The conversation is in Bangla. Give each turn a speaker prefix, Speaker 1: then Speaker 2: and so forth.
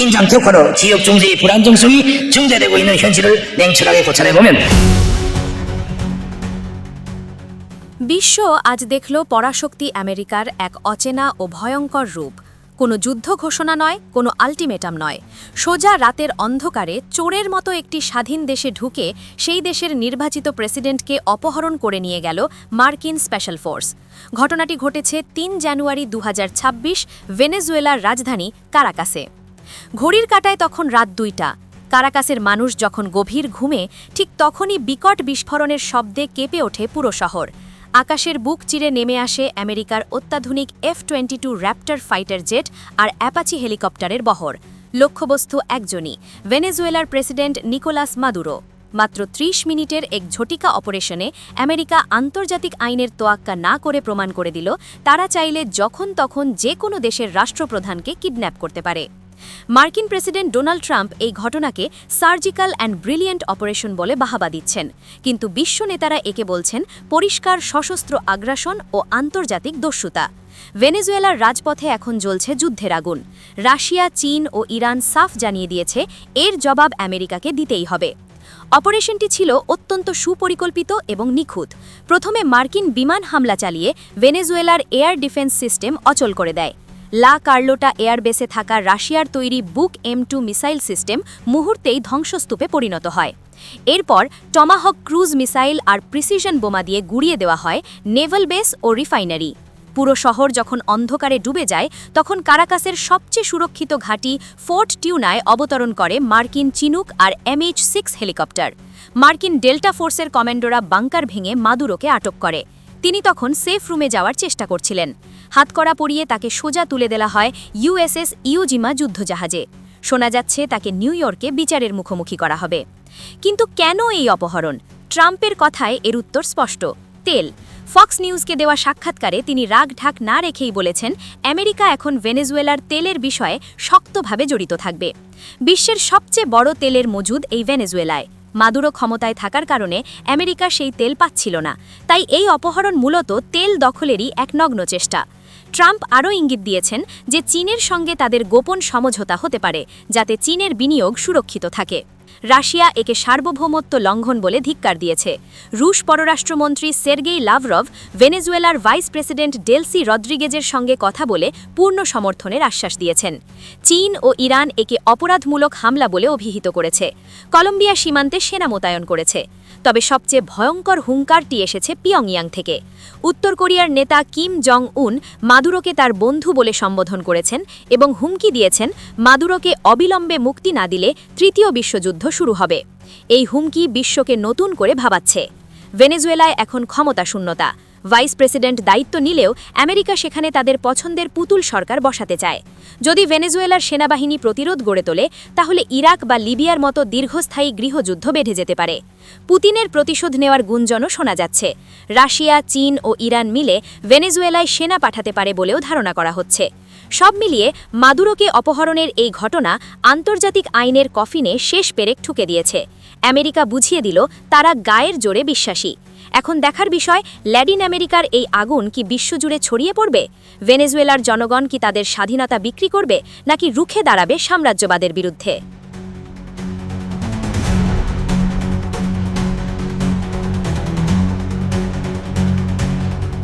Speaker 1: 긴장 격화로 지역 경제의 불안정성이 증대되고 있는 현실을 냉철하게 고찰해보면
Speaker 2: বিশ্ব আজ দেখল পরাশক্তি আমেরিকার এক অচেনা ও ভয়ঙ্কর রূপ কোনো যুদ্ধ ঘোষণা নয় কোনো আলটিমেটাম নয় সোজা রাতের অন্ধকারে চোরের মতো একটি স্বাধীন দেশে ঢুকে সেই দেশের নির্বাচিত প্রেসিডেন্টকে অপহরণ করে নিয়ে গেল মার্কিন স্পেশাল ফোর্স ঘটনাটি ঘটেছে তিন জানুয়ারি দু ভেনেজুয়েলার রাজধানী কারাকাসে ঘড়ির কাটায় তখন রাত দুইটা। কারাকাসের মানুষ যখন গভীর ঘুমে, ঠিক তখনই বিকট বিস্ফোরণের শব্দে কেঁপে ওঠে পুরো শহর। আকাশের বুক চিরে নেমে আসে আমেরিকার অত্যাধুনিক F twenty two raptor fighter jet আর অ্যাপাচি হেলিকপ্টারের বহর। লক্ষ্যবস্তু একজনই, ভেনেজুয়েলার প্রেসিডেন্ট নিকোলাস মাদুরো। মাত্র ত্রিশ মিনিটের এক ঝটিকা অপারেশনে আমেরিকা আন্তর্জাতিক আইনের তোয়াক্কা না করে প্রমাণ করে দিল, তারা চাইলে যখন তখন যে কোনো দেশের রাষ্ট্রপ্রধানকে কিডন্যাপ করতে পারে। মার্কিন প্রেসিডেন্ট ডোনাল্ড ট্রাম্প এই ঘটনাকে সার্জিক্যাল অ্যান্ড ব্রিলিয়েন্ট অপারেশন বলে বাহাবা দিচ্ছেন। কিন্তু বিশ্ব নেতারা একে বলছেন পরিষ্কার, সশস্ত্র আগ্রাসন ও আন্তর্জাতিক দস্যুতা। ভেনেজুয়েলার রাজপথে এখন জ্বলছে যুদ্ধের আগুন। রাশিয়া, চীন ও ইরান সাফ জানিয়ে দিয়েছে, এর জবাব আমেরিকাকে দিতেই হবে। অপারেশনটি ছিল অত্যন্ত সুপরিকল্পিত এবং নিখুঁত। প্রথমে মার্কিন বিমান হামলা চালিয়ে ভেনেজুয়েলার এয়ার ডিফেন্স সিস্টেম অচল করে দেয়। লা কার্লোটা এয়ারবেসে থাকা রাশিয়ার তৈরি Buk M two missile system মুহূর্তেই ধ্বংসস্তূপে পরিণত হয়। এরপর টমাহক ক্রুজ মিসাইল আর প্রিসিশন বোমা দিয়ে গুড়িয়ে দেওয়া হয় নেভাল বেস ও রিফাইনারি। পুরো শহর যখন অন্ধকারে ডুবে যায়, তখন কারাকাসের সবচেয়ে সুরক্ষিত ঘাঁটি ফোর্ট টিউনায় অবতরণ করে মার্কিন চিনুক আর এমএইচ সিক্স হেলিকপ্টার। মার্কিন ডেল্টা ফোর্সের কমান্ডোরা বাংকার ভেঙে মাদুরোকে আটক করে। তিনি তখন সেফ রুমে যাওয়ার চেষ্টা করছিলেন। হাতকড়া পরিয়ে তাকে সোজা তুলে দেওয়া হয় ইউএসএস ইউজিমা যুদ্ধজাহাজে। শোনা যাচ্ছে তাকে নিউ ইয়র্কে বিচারের মুখোমুখি করা হবে। কিন্তু কেন এই অপহরণ? ট্রাম্পের কথায় এর উত্তর স্পষ্ট। তেল। ফক্স নিউজকে দেওয়া সাক্ষাৎকারে তিনি রাগ ঢাক না রেখেই বলেছেন, আমেরিকা এখন ভেনেজুয়েলার তেলের বিষয়ে শক্তভাবে জড়িত থাকবে। বিশ্বের সবচেয়ে বড় তেলের মজুদ এই ভেনেজুয়েলায়। মাদুরো ক্ষমতায় থাকার কারণে আমেরিকা সেই তেল পাচ্ছিল না। তাই এই অপহরণ মূলত তেল দখলেরই এক নগ্ন চেষ্টা। ট্রাম্প আরও ইঙ্গিত দিয়েছেন যে চীনের সঙ্গে তাদের গোপন সমঝোতা হতে পারে, যাতে চীনের বিনিয়োগ সুরক্ষিত থাকে। রাশিয়া একে সার্বভৌমত্ব লঙ্ঘন বলে ধিক্কার দিয়েছে। রুশ পররাষ্ট্রমন্ত্রী সের্গেই লাভরভ ভেনেজুয়েলার ভাইস প্রেসিডেন্ট ডেলসি রদ্রিগেজের সঙ্গে কথা বলে পূর্ণ সমর্থনের আশ্বাস দিয়েছেন। চীন ও ইরান একে অপরাধমূলক হামলা বলে অভিহিত করেছে। কলম্বিয়া সীমান্তে সেনা মোতায়েন করেছে। তবে সবচেয়ে ভয়ঙ্কর হুঙ্কারটি এসেছে পিয়ংইয়াং থেকে। উত্তর কোরিয়ার নেতা কিম জং উন মাদুরোকে তার বন্ধু বলে সম্বোধন করেছেন এবং হুমকি দিয়েছেন মাদুরোকে অবিলম্বে মুক্তি না দিলে তৃতীয় বিশ্বযুদ্ধ শুরু হবে। এই হুমকি বিশ্বকে নতুন করে ভাবাচ্ছে। ভেনেজুয়েলায় এখন ক্ষমতা শূন্যতা ভাইস প্রেসিডেন্ট দায়িত্ব নিলেও আমেরিকা সেখানে তাদের পছন্দের পুতুল সরকার বসাতে চায়। যদি ভেনেজুয়েলার সেনাবাহিনী প্রতিরোধ গড়ে তোলে, তাহলে ইরাক বা লিবিয়ার মতো দীর্ঘস্থায়ী গৃহযুদ্ধ বেঁধে যেতে পারে। পুতিনের প্রতিশোধ নেওয়ার গুঞ্জনও শোনা যাচ্ছে। রাশিয়া, চীন ও ইরান মিলে ভেনেজুয়েলায় সেনা পাঠাতে পারে বলেও ধারণা করা হচ্ছে। সব মিলিয়ে মাদুরোকে অপহরণের এই ঘটনা আন্তর্জাতিক আইনের কফিনে শেষ পেরেক ঠুকে দিয়েছে। আমেরিকা বুঝিয়ে দিল, তারা গায়ের জোরে বিশ্বাসী। এখন দেখার বিষয়, ল্যাটিন আমেরিকার এই আগুন কি বিশ্বজুড়ে ছড়িয়ে পড়বে? ভেনেজুয়েলার জনগণ কি তাদের স্বাধীনতা বিক্রি করবে, নাকি রুখে দাঁড়াবে সাম্রাজ্যবাদের বিরুদ্ধে?